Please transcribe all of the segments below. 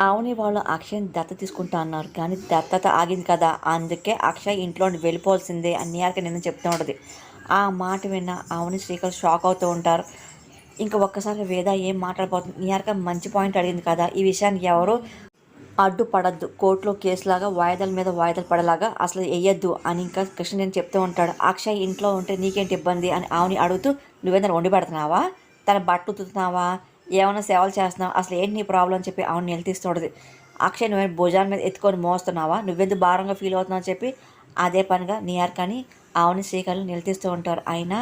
అవుని వాళ్ళు అక్షయ్ని దత్త తీసుకుంటా అన్నారు. కానీ దత్తత ఆగింది కదా. అందుకే అక్షయ్ ఇంట్లో వెళ్ళిపోవాల్సిందే అని నేర్క నిన్న చెప్తూ ఉంటుంది. ఆ మాట విన్న అవుని శ్రీకర్ షాక్ అవుతూ ఉంటారు. ఇంకా ఒక్కసారి వేద ఏం మాట్లాడబోతుంది? నిహారిక మంచి పాయింట్ అడిగింది కదా. ఈ విషయానికి ఎవరు అడ్డుపడద్దు. కోర్టులో కేసులాగా వాయిదాల మీద వాయిదాలు పడేలాగా అసలు వేయద్దు అని ఇంకా కృష్ణ నేను చెప్తూ ఉంటాడు. అక్షయ్ ఇంట్లో ఉంటే నీకేంటి ఇబ్బంది అని ఆవుని అడుగుతూ నువ్వేదైనా వండి పెడుతున్నావా? తన బట్ట ఉతుకుతున్నావా? ఏమైనా సేవలు చేస్తున్నావు? అసలు ఏంటి నీ ప్రాబ్లం అని చెప్పి ఆవిడ నిలదీస్తుండదు అక్షయ్ నువ్వే భుజాల మీద ఎత్తుకొని మోస్తున్నావా? నువ్వెందుకు భారంగా ఫీల్ అవుతున్నావు అని చెప్పి అదే పనిగా నియర్ కానీ ఆవుని శ్రీకర్లు నిలదీస్తూ ఉంటారు. అయినా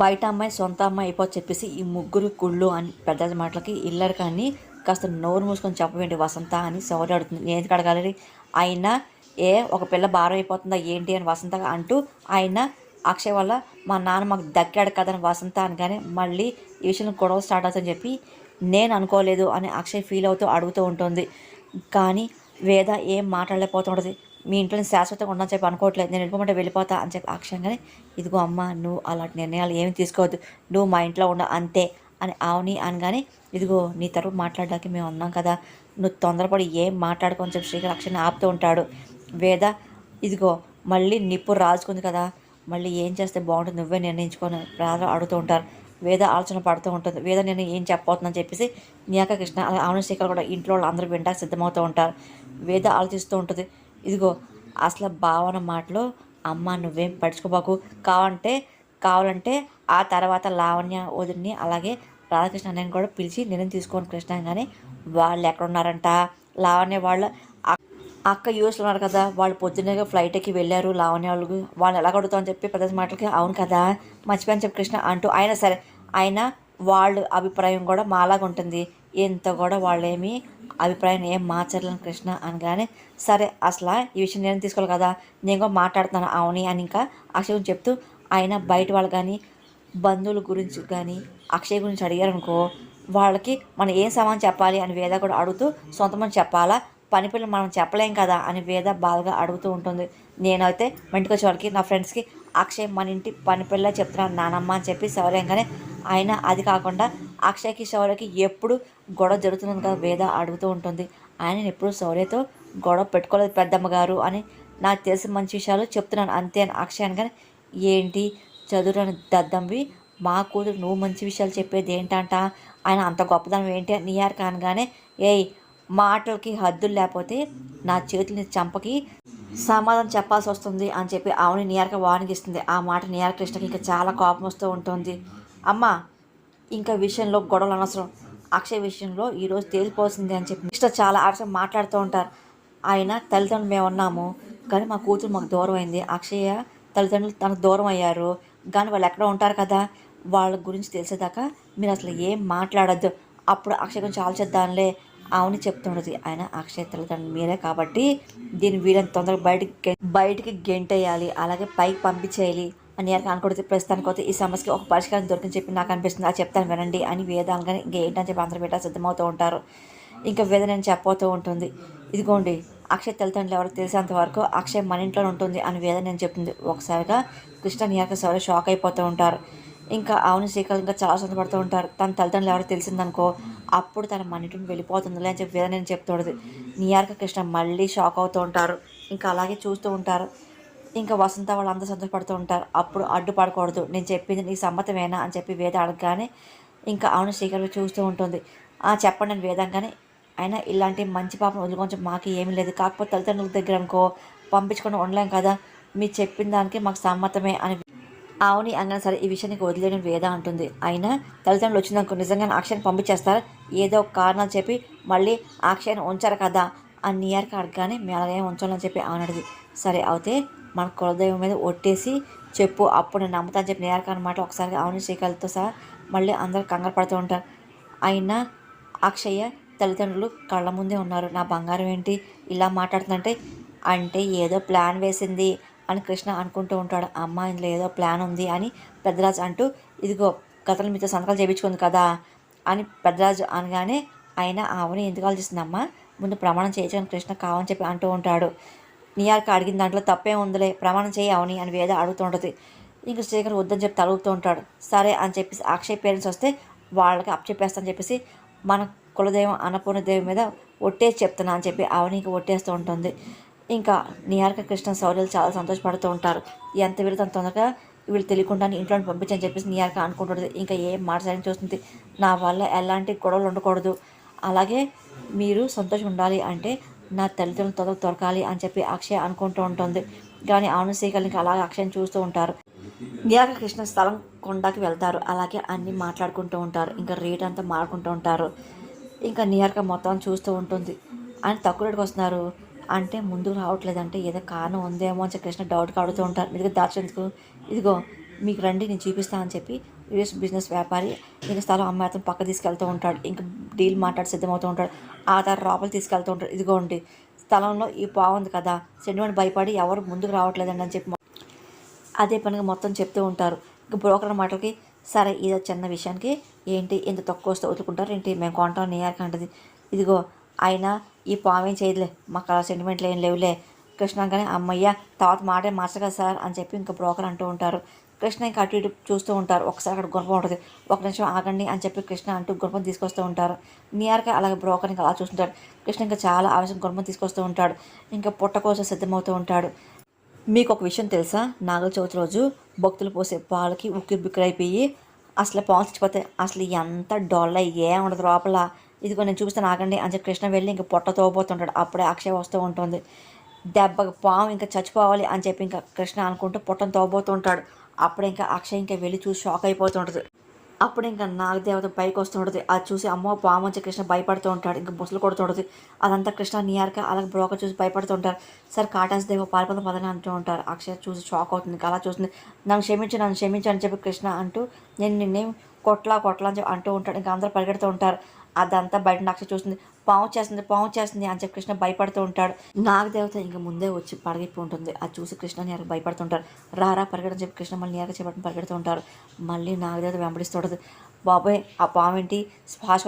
బయట అమ్మాయి సొంత అమ్మాయి అయిపోతే చెప్పేసి ఈ ముగ్గురు కుళ్ళు అని పెద్ద మాటలకి ఇల్లరు కానీ కాస్త నోరు మూసుకొని చెప్పవేంటి వసంత అని సౌరి అడుగుతుంది. నేను ఎందుకు అడగాలి అయినా ఏ ఒక పిల్ల భారం అయిపోతుందా ఏంటి? అని వసంత అంటూ ఆయన అక్షయ్ వల్ల మా నాన్న మాకు దక్కాడు కదని వసంత అనగానే మళ్ళీ ఈ విషయంలో గొడవ స్టార్ట్ అవుతుందని చెప్పి నేను అనుకోలేదు అని అక్షయ్ ఫీల్ అవుతూ అడుగుతూ ఉంటుంది. కానీ వేద ఏం మాట్లాడలేకపోతుంటుంది మీ ఇంట్లో శాశ్వతంగా ఉండని చెప్పి అనుకోవట్లేదు. నేను వెళ్ళిపోమంటే వెళ్ళిపోతా అని చెప్పి అక్షయంగానే ఇదిగో అమ్మ నువ్వు అలాంటి నిర్ణయాలు ఏమి తీసుకోవద్దు. నువ్వు మా ఇంట్లో ఉండ అంతే అని ఆవుని అనగానే ఇదిగో నీ తరపు మాట్లాడడానికి మేము ఉన్నాం కదా. నువ్వు తొందరపడి ఏం మాట్లాడుకోని చెప్పి శ్రీకర్ అక్షయ్ని ఆపుతూ ఉంటాడు. వేద ఇదిగో మళ్ళీ నిప్పు రాజుకుంది కదా. మళ్ళీ ఏం చేస్తే బాగుంటుంది? నువ్వే నిర్ణయించుకొని రాజు అడుగుతూ ఉంటారు. వేద ఆలోచన పడుతూ ఉంటుంది. వేద నేను ఏం చెప్పబోతుందని చెప్పేసి నియాక కృష్ణ అలాగే కూడా ఇంట్లో వాళ్ళు అందరూ వినడానికి సిద్ధమవుతూ ఉంటారు. వేద ఆలోచిస్తూ ఉంటుంది. ఇదిగో అసలు భావన మాటలో అమ్మ నువ్వేం పడుచుకోబాకు కావాలంటే కావాలంటే ఆ తర్వాత లావణ్య వదిలిని అలాగే రాధాకృష్ణ అన్నయ్యని కూడా పిలిచి నిర్ణయం తీసుకోని కృష్ణ కానీ వాళ్ళు ఎక్కడ ఉన్నారంట లావణ్య వాళ్ళ అక్క యూఎస్ ఉన్నారు కదా వాళ్ళు పొద్దున్నే ఫ్లైట్ ఎక్కి వెళ్ళారు లావణ్య వాళ్ళకు వాళ్ళు ఎలా కడుగుతామని చెప్పి పెద్ద మాటలకి అవును కదా మర్చిపోయాను చెప్పి కృష్ణ అంటూ అయినా సరే అయినా వాళ్ళ అభిప్రాయం కూడా మాలాగా ఉంటుంది. ఎంత కూడా వాళ్ళేమి అభిప్రాయం ఏం మార్చలేను కృష్ణ అనగానే సరే అసలు ఈ విషయం నేను తీసుకోవాలి కదా? నేను కూడా మాట్లాడుతున్నాను అవుని అని ఇంకా అక్షయ్ గురించి చెప్తూ ఆయన బయట వాళ్ళు కానీ బంధువుల గురించి కానీ అక్షయ్ గురించి అడిగారనుకో వాళ్ళకి మనం ఏం సమాధానం చెప్పాలి అని వేద కూడా అడుగుతూ సొంతమని చెప్పాలా? పని పిల్లలు మనం చెప్పలేం కదా అని వేద బాధగా అడుగుతూ ఉంటుంది. నేనైతే మా ఇంటికి వాళ్ళకి నా ఫ్రెండ్స్కి అక్షయ్ మన ఇంటి పని పిల్ల చెప్తున్నాను నానమ్మ అని చెప్పి సౌర్యంగానే ఆయన అది కాకుండా అక్షయ్కి శౌర్యకి ఎప్పుడు గొడవ జరుగుతుంది కదా వేద అడుగుతూ ఉంటుంది. ఆయన ఎప్పుడు శౌర్యతో గొడవ పెట్టుకోలేదు పెద్దమ్మ గారు అని నాకు తెలిసిన మంచి విషయాలు చెప్తున్నాను అంతే అని అక్షయ్ అనగానే ఏంటి? చదువురాని దద్దంవి మా కూతురు నువ్వు మంచి విషయాలు చెప్పేది ఏంటంట? ఆయన అంత గొప్పదనం ఏంటి? అని నియార్ కానగానే ఏయ్ మాటలకి హద్దులు లేకపోతే నా చేతులని చంపకి సమాధానం చెప్పాల్సి వస్తుంది అని చెప్పి ఆవుని నియార్క వానిగిస్తుంది ఆ మాట నియార్ కృష్ణకి ఇంకా చాలా కోపం వస్తూ ఉంటుంది. అమ్మ ఇంకా విషయంలో గొడవలు అనవసరం. అక్షయ్ విషయంలో ఈరోజు తేలిపోతుంది అని చెప్పి నెక్స్ట్ చాలా ఆలస్యం మాట్లాడుతూ ఉంటారు. ఆయన తల్లిదండ్రులు మేము ఉన్నాము కానీ మా కూతురు మాకు దూరం అయింది. అక్షయ తల్లిదండ్రులు తనకు దూరం అయ్యారు కానీ వాళ్ళు ఎక్కడ ఉంటారు కదా. వాళ్ళ గురించి తెలిసేదాకా మీరు అసలు ఏం మాట్లాడద్దు. అప్పుడు అక్షయ్ గురించి ఆలోచిద్దాంలే. అవుని చెప్తుండదు ఆయన అక్షయ్ తల్లిదండ్రులు మీరే కాబట్టి దీన్ని వీళ్ళని తొందరగా బయటికి బయటికి గెంటేయాలి అలాగే పైకి పంపించేయాలి అని ఎవరికి అనుకుంటే ప్రస్తుతానికి అయితే ఈ సమస్యకి ఒక పరిష్కారం దొరికింది చెప్పి నాకు అనిపిస్తుంది. అది చెప్తాను వినండి అని వేదాలు కానీ ఇంకా ఏంటని చెప్పి అందరూ పెట్టా సిద్ధమవుతూ ఉంటారు. ఇంకా వేద నేను చెప్పబోతూ ఉంటుంది. ఇదిగోండి అక్షయ్ తల్లిదండ్రులు ఎవరికి తెలిసేంత వరకు అక్షయ్ మన ఇంట్లో ఉంటుంది అని వేద నేను చెప్తుంది. ఒకసారిగా కృష్ణ నియాక సరే షాక్ అయిపోతూ ఉంటారు. ఇంకా అవును శ్రీకాంత్ ఇంకా చాలా సంతపడుతూ ఉంటారు. తన తల్లిదండ్రులు ఎవరికి తెలిసిందనుకో అప్పుడు తన మన వెళ్ళిపోతుంది వెళ్ళిపోతుందిలే అని చెప్పి నేను చెప్తుండదు నియార్క కృష్ణ మళ్ళీ షాక్ అవుతూ ఉంటారు. ఇంకా అలాగే చూస్తూ ఉంటారు. ఇంకా వసంత వాళ్ళందరూ సంతోషపడుతూ ఉంటారు. అప్పుడు అడ్డుపడకూడదు. నేను చెప్పింది నీ సమ్మతమేనా అని చెప్పి వేద అడగగానే ఇంకా అవును శ్రీకర్ చూస్తూ ఉంటుంది. "ఆ, చెప్పండి అని వేదంగానే అయినా ఇలాంటి మంచి పాపను వదులుకొని మాకు ఏమీ లేదు. కాకపోతే తల్లిదండ్రుల దగ్గర అనుకో పంపించుకొని ఉండలేం కదా. మీరు చెప్పిన దానికి మాకు సమ్మతమే అని అవుని అనగానే సరే ఈ విషయానికి వదిలేయడం వేద అంటుంది. అయినా తల్లిదండ్రులు వచ్చిందనుకో నిజంగా అక్షయని పంపించేస్తారు. ఏదో ఒక కారణాలు చెప్పి మళ్ళీ అక్షయని ఉంచారు కదా అని నియర్కి అడగగానే మేళగా ఉంచాలని చెప్పి అవునడిది సరే అయితే మన కులదైవం మీద ఒట్టేసి చెప్పు అప్పుడు నేను నమ్ముతాను చెప్పి నియర్క అనమాట ఒకసారి అవును శ్రీకాలతో సహా మళ్ళీ అందరు కంగారు పడుతూ ఉంటారు. అయినా అక్షయ్య తల్లిదండ్రులు కళ్ళ ముందే ఉన్నారు. నా బంగారం ఏంటి? ఇలా మాట్లాడుతుందంటే అంటే ఏదో ప్లాన్ వేసింది. అని కృష్ణ అనుకుంటూ ఉంటాడు. అమ్మ ఇందులో ఏదో ప్లాన్ ఉంది అని పెద్దరాజు అంటూ ఇదిగో కథలు మీతో సంతకాలు చేయించుకుంది కదా అని పెద్దరాజు అనగానే ఆయన ఆవుని ఎందుకు ఆలోచిస్తుందమ్మా? ముందు ప్రమాణం చేయించని కృష్ణ కావని చెప్పి అంటూ ఉంటాడు. నియార్క అడిగిన దాంట్లో తప్పే ఉందిలే ప్రమాణం చేయి అవని అని వేద అడుగుతుంటుంది ఇంక శ్రీకర్ వద్దని చెప్పి తలుగుతూ ఉంటాడు. సరే అని చెప్పేసి అక్షయ్ పేరెంట్స్ వస్తే వాళ్ళకి అప్ చెప్పేస్తాను చెప్పేసి మన కులదైవం అన్నపూర్ణ దేవి మీద ఒట్టేసి చెప్తున్నా అని చెప్పి ఆవిడ ఇంకా ఒట్టేస్తూ ఉంటుంది. ఇంకా నిహారిక కృష్ణ శౌర్యాలు చాలా సంతోషపడుతూ ఉంటారు. ఎంత వీళ్ళు తన తొందరగా వీళ్ళు తెలియకుండా ఇంట్లో పంపించని చెప్పేసి నిహారిక అనుకుంటుంది ఇంకా ఏం మాట్లాడని చూస్తుంది? నా వల్ల ఎలాంటి గొడవలు ఉండకూడదు. అలాగే మీరు సంతోషం ఉండాలి అంటే నా తల్లిదండ్రులు తొందరగా దొరకాలి అని చెప్పి అక్షయ్ అనుకుంటూ ఉంటుంది. కానీ అవును శ్రీకల్ అలాగే అక్షయ్ని చూస్తూ ఉంటారు. నిహారిక కృష్ణ స్థలం కొండకి వెళ్తారు. అలాగే అన్నీ మాట్లాడుకుంటూ ఉంటారు. ఇంకా రేట్ అంతా మాట్లాడుకుంటూ ఉంటారు. ఇంకా నిహారిక మొత్తం చూస్తూ ఉంటుంది. ఆయన తక్కువ రేటుకి వస్తున్నారు. అంటే ముందుకు రావట్లేదంటే ఏదో కారణం ఉందేమో అని చెప్పి కృష్ణ డౌట్ అడుగుతూ ఉంటారు. ఇదిగో దాచేందుకు ఇదిగో మీకు రండి నేను చూపిస్తాను అని చెప్పి యూఎస్ బిజినెస్ వ్యాపారి ఇంకా స్థలం అమ్మాయి అతను పక్క తీసుకెళ్తూ ఉంటాడు. ఇంకా డీల్ మాట్లాడి సిద్ధమవుతూ ఉంటాడు. ఆ తర్వాత లోపల తీసుకెళ్తూ ఉంటాడు. ఇదిగోండి స్థలంలో ఈ బాగుంది కదా సెంటిమెంట్ భయపడి ఎవరు ముందుకు రావట్లేదండి అని చెప్పి అదే పనిగా మొత్తం చెప్తూ ఉంటారు. ఇంక బ్రోకర్ మాటలకి సరే ఇదో చిన్న విషయానికి ఏంటి ఇంత తక్కువ వస్తే వదులుకుంటారు ఏంటి మేము కొంటాం నీ అంటది. ఇదిగో అయినా ఈ పామేం చేయదులే. మాకు అలా సెంటిమెంట్లు ఏం లేవులే. కృష్ణ కానీ అమ్మయ్య తర్వాత మాటే మార్చగా సార్ అని చెప్పి ఇంకా బ్రోకర్ అంటూ ఉంటారు. కృష్ణ ఇంకా అటు ఇటు చూస్తూ ఉంటారు. ఒకసారి అక్కడ గుర్రం ఉంటుంది. ఒక నిమిషం ఆగండి అని చెప్పి కృష్ణ అంటూ గుర్రం తీసుకొస్తూ ఉంటారు. నియర్గా అలాగే బ్రోకర్ ఇంకా అలా చూస్తుంటాడు. కృష్ణ ఇంకా చాలా ఆవేశం గుర్రం తీసుకొస్తూ ఉంటాడు. ఇంకా పుట్ట కోసం సిద్ధమవుతూ ఉంటాడు. మీకు ఒక విషయం తెలుసా? నాగల చవితి రోజు భక్తులు పోసే పాలకి ఉక్కిరి అయిపోయి అసలు పాలు చచ్చిపోతే అసలు ఎంత డొల్ల ఏం ఉండదు లోపల. ఇదిగో నేను చూపిస్తాను ఆగండి. అని చెప్పి కృష్ణ వెళ్ళి ఇంకా పొట్ట తోబోతుంటాడు అప్పుడే అక్షయ వస్తూ ఉంటుంది. దెబ్బకు పాము ఇంకా చచ్చిపోవాలి అని చెప్పి ఇంకా కృష్ణ అనుకుంటూ పొట్టను తోబోతుంటాడు అప్పుడు ఇంకా అక్షయ్ ఇంకా వెళ్ళి చూసి షాక్ అయిపోతుంటుంది. అప్పుడు ఇంకా నాగదేవత పైకి వస్తుంటుంది. అది చూసి అమ్మో పాము వచ్చి కృష్ణ భయపడుతూ ఉంటాడు. ఇంకా బుసలు కొడుతుంటుంది. అదంతా కృష్ణ నియర్క అలాగే బ్రోకర్ చూసి భయపడుతూ ఉంటారు. సార్ కాటాస్ దేవ పారిపోతే పదని అంటూ ఉంటారు. అక్షయ్ చూసి షాక్ అవుతుంది. ఇంకా అలా చూస్తుంది. నన్ను క్షమించు నన్ను క్షమించు అని చెప్పి కృష్ణ అంటూ నేను నిన్నేం కొట్లా కొట్లా అని చెప్పి అంటూ ఉంటాడు. ఇంకా అందరూ పరిగెడుతూ ఉంటారు. అదంతా బయట నక్ష చూస్తుంది. పాము చేస్తుంది పాము చేస్తుంది అని చెప్పి కృష్ణ భయపడుతూ ఉంటాడు. నాగదేవత ఇంకా ముందే వచ్చి పడగిప్పి ఉంటుంది. అది చూసి కృష్ణ నీరకు భయపడుతుంటారు రారా పరిగెడని చెప్పి కృష్ణ మళ్ళీ నీరకు చెప్పడం పరిగెడుతూ ఉంటారు మళ్ళీ నాగదేవత వెంబడిస్తుంటుంది బాబాయ్ ఆ పాము ఏంటి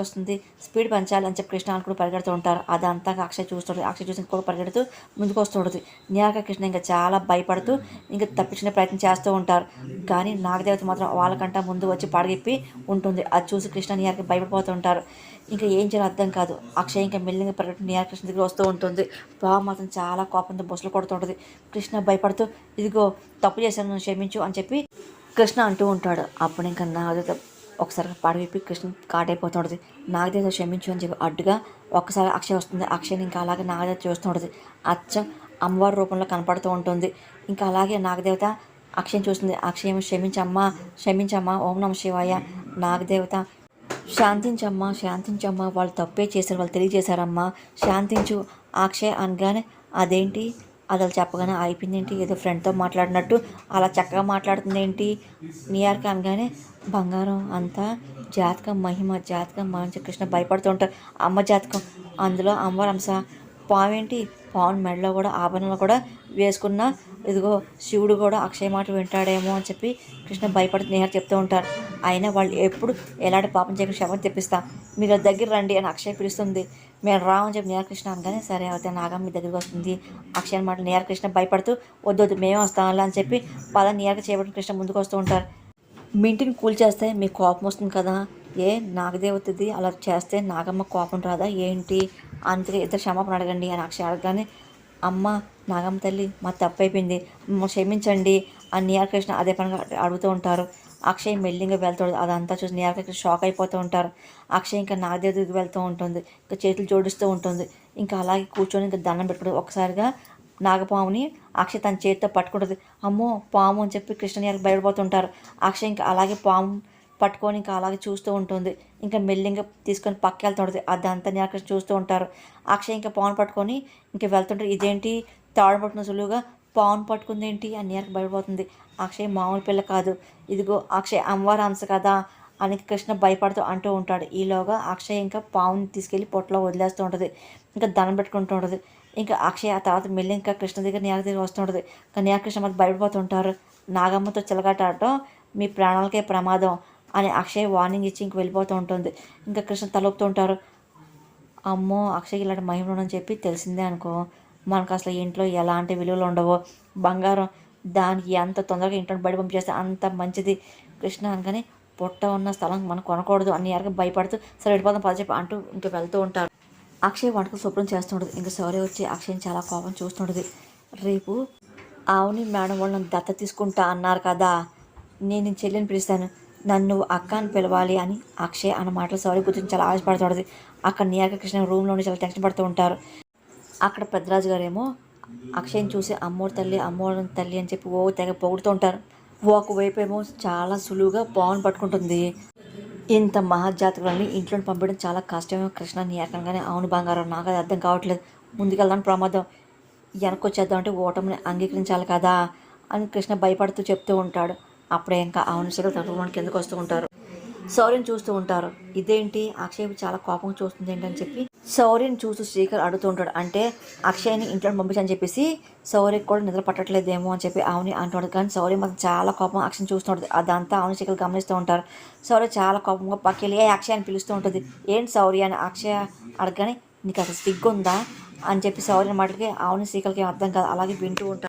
వస్తుంది. స్పీడ్ పెంచాలి అని చెప్పి కృష్ణ అనుకుని పరిగెడుతూ ఉంటారు. అదంతా అక్షయ్ చూస్తుంటుంది అక్షయ్ చూసి కూడా పరిగెడుతూ ముందుకు వస్తుంటుంది నియాక కృష్ణ ఇంకా చాలా భయపడుతూ ఇంకా తప్పించుకునే ప్రయత్నం చేస్తూ ఉంటారు. కానీ నాగదేవత మాత్రం వాళ్ళకంట ముందు వచ్చి పడగిప్పి ఉంటుంది. అది చూసి కృష్ణ నీరకి భయపడిపోతూ ఉంటారు. ఇంకా ఏం చేయాలో అర్థం కాదు. అక్షయ్ ఇంకా మెల్లిగా పరిగెట్టు నియాక కృష్ణ దగ్గర వస్తూ ఉంటుంది. పాము మాత్రం చాలా కోపంతో బొసలు కొడుతూ ఉంటుంది. కృష్ణ భయపడుతూ ఇదిగో తప్పు చేశాను క్షమించు అని చెప్పి కృష్ణ అంటూ ఉంటాడు. అప్పుడు ఇంకా నాగదేవత ఒకసారి పడవిప్పి కృష్ణ కాటైపోతుంటుంది నాగదేవత క్షమించు అని చెప్పి అడ్డుగా ఒక్కసారి అక్షయ వస్తుంది. అక్షయ్ని ఇంకా అలాగే నాగదేవత చూస్తుంటుంది అచ్చం అమ్మవారి రూపంలో కనపడుతూ ఉంటుంది. ఇంకా అలాగే నాగదేవత అక్షయం చూస్తుంది. అక్షయం క్షమించమ్మా క్షమించమ్మా ఓం నమ శివాయ. నాగదేవత శాంతించమ్మా శాంతించమ్మా వాళ్ళు తప్పే చేశారు వాళ్ళు తెలియజేశారమ్మా. శాంతించు అక్షయ్ అనగానే అదేంటి? అదలు చెప్పగానే అయిపోయింది ఏంటి ఏదో ఫ్రెండ్తో మాట్లాడినట్టు అలా చక్కగా మాట్లాడుతుంది ఏంటి నియార్కి అనగానే బంగారం అంతా జాతకం మహిమ జాతకం మహిమ కృష్ణ భయపడుతూ ఉంటారు. అమ్మ జాతకం అందులో అమ్మవారు అంశ. పావేంటి? పావును మెడలో కూడా ఆభరణంలో కూడా వేసుకున్న ఇదిగో శివుడు కూడా అక్షయ మాట వింటాడేమో అని చెప్పి కృష్ణ భయపడుతుంది నేహారు చెప్తూ ఉంటారు. అయినా వాళ్ళు ఎప్పుడు ఎలాంటి పాపం చేయకుండా క్షమ తెప్పిస్తా మీరు దగ్గర రండి అని అక్షయ పిలుస్తుంది. మేము రావని చెప్పి నీలకృష్ణ అనగానే సరే అయితే నాగమ్మ మీ దగ్గరికి వస్తుంది. అక్షయ మాట నీలకృష్ణ భయపడుతూ వద్దు వద్దు మేమే వస్తాంలే అని చెప్పి పద నీలక చేపట్టిన కృష్ణ ముందుకు వస్తూ ఉంటారు. మీ ఇంటిని కూల్ చేస్తే మీకు కోపం వస్తుంది కదా? ఏ నాగదేవతది అలా చేస్తే నాగమ్మ కోపం రాదా? ఏంటి? అందుకే ఇద్దరు క్షమాపణ అడగండి అని అక్షయ అడగగానే అమ్మ నాగమ్మ తల్లి మా తప్పు అయిపోయింది. మమ్మల్ని క్షమించండి అని నీలకృష్ణ అదే పనిగా అడుగుతూ ఉంటారు. అక్షయ్ మెల్లింగా వెళ్తాడు. అదంతా చూసి నియాకృష్ణ షాక్ అయిపోతూ ఉంటారు. అక్షయ్ ఇంకా నాగదేవ దగ్గరికి వెళ్తూ ఉంటుంది. ఇంకా చేతులు జోడిస్తూ ఉంటుంది. ఇంకా అలాగే కూర్చొని ఇంకా దండం పెట్టుకుంటుంది. ఒకసారిగా నాగపాముని అక్షయ్ తన చేతితో పట్టుకుంటుంది. అమ్మో పాము అని చెప్పి కృష్ణ భయపడిపోతుంటారు అక్షయ్ ఇంకా అలాగే పాము పట్టుకొని ఇంకా అలాగే చూస్తూ ఉంటుంది. ఇంకా మెల్లింగా తీసుకొని పక్క వెళ్తుంటుంది అదంతా అక్కడ చూస్తూ ఉంటారు. అక్షయ్ ఇంకా పాము పట్టుకొని ఇంకా వెళ్తుంటారు. ఇదేంటి? తాడు పట్టుకున్న సులువుగా పావును పట్టుకుంది ఏంటి అని నీరకు భయపడుతుంది. అక్షయ్ మామూలు పిల్ల కాదు. ఇదిగో అక్షయ్ అమ్మవారి అంశ కదా అని కృష్ణ భయపడుతూ అంటూ ఉంటాడు. ఈలోగా అక్షయ్ ఇంకా పావుని తీసుకెళ్ళి పొట్టలో వదిలేస్తూ ఉంటుంది. ఇంకా దండం పెట్టుకుంటూ ఉంటుంది. ఇంకా అక్షయ్ ఆ తర్వాత మెల్లి ఇంకా కృష్ణ దగ్గర నీకు దగ్గర వస్తుంటుంది కానీ కృష్ణ మధ్య భయపడిపోతుంటారు. నాగమ్మతో చిలగాటాడటం మీ ప్రాణాలకే ప్రమాదం అని అక్షయ్ వార్నింగ్ ఇచ్చి ఇంక వెళ్ళిపోతూ ఉంటుంది. ఇంకా కృష్ణ తలుపుతుంటారు ఉంటారు. అమ్మో అక్షయ్ ఇలాంటి మహిమ అని చెప్పి తెలిసిందే అనుకో. మనకు అసలు ఇంట్లో ఎలాంటి విలువలు ఉండవో బంగారం దానికి ఎంత తొందరగా ఇంట్లో బయట పంపించేస్తే అంత మంచిది. కృష్ణ అనగానే పొట్ట ఉన్న స్థలం మనం కొనకూడదు అని ఎవరికి భయపడుతూ సరే వెళ్ళిపోదాం పద చెప్పి అంటూ ఇంకా వెళ్తూ ఉంటారు అక్షయ్ వంటకు శుభ్రం చేస్తుండదు ఇంకా సౌర్య వచ్చి అక్షయ్ని చాలా కోపం చూస్తుండదు రేపు ఆవుని మేడం వాళ్ళు నన్ను దత్త తీసుకుంటా అన్నారు కదా నేను చెల్లిని పిలుస్తాను. నన్ను అక్క అని పిలవాలి అని అక్షయ్ అన్న మాటలు సౌర్య గురించి చాలా ఆశపడుతుండదు అక్కడ నియాక కృష్ణ రూమ్లోనే చాలా టెన్షన్ పడుతూ ఉంటారు. అక్కడ పెద్దరాజు గారేమో అక్షయ్ని చూసి అమ్మోరు తల్లి అమ్మోరు తల్లి అని చెప్పి ఓ తెగ పొగుడుతూ ఉంటారు ఒకవైపు ఏమో చాలా సులువుగా పవన్ పట్టుకుంటుంది. ఇంత మహాజాతకులని ఇంట్లో పంపడం చాలా కష్టమే. కృష్ణ నీ ఏకంగానే అవును బంగారం నాకు అది అర్థం కావట్లేదు. ముందుకెళ్దాం ప్రమాదం. వెనకొచ్చేద్దాం వచ్చేద్దాం అంటే ఓటమిని అంగీకరించాలి కదా అని కృష్ణ భయపడుతూ చెప్తూ ఉంటాడు. అప్పుడే ఇంకా అవును సరే తక్కువ ఎందుకు వస్తూ ఉంటారు. సౌర్యని చూస్తూ ఉంటారు. ఇదేంటి? అక్షయ్ చాలా కోపం చూస్తుంది ఏంటని చెప్పి శౌర్యని చూస్తూ శ్రీకర్ అడుగుతూ ఉంటాడు. అంటే అక్షయ్ని ఇంట్లో పంపించని చెప్పేసి శౌర్యకి కూడా నిద్ర పట్టట్లేదేమో అని చెప్పి అవుని అంటాడు కానీ శౌర్య మాత్రం చాలా కోపం అక్షయ్ చూస్తుంటుంది అదంతా ఆవుని శ్రీకర్ గమనిస్తూ ఉంటారు. శౌర్య చాలా కోపంగా పక్కెళ్ళి ఏ అక్షయ్ అని పిలుస్తూ ఉంటుంది. ఏంటి శౌర్య అని అక్షయ అడగని నీకు అసలు సిగ్గుందా? అని చెప్పి శౌర్య మాటకి ఆవుని శ్రీకర్కి అర్థం కాదు. అలాగే వింటూ ఉంటారు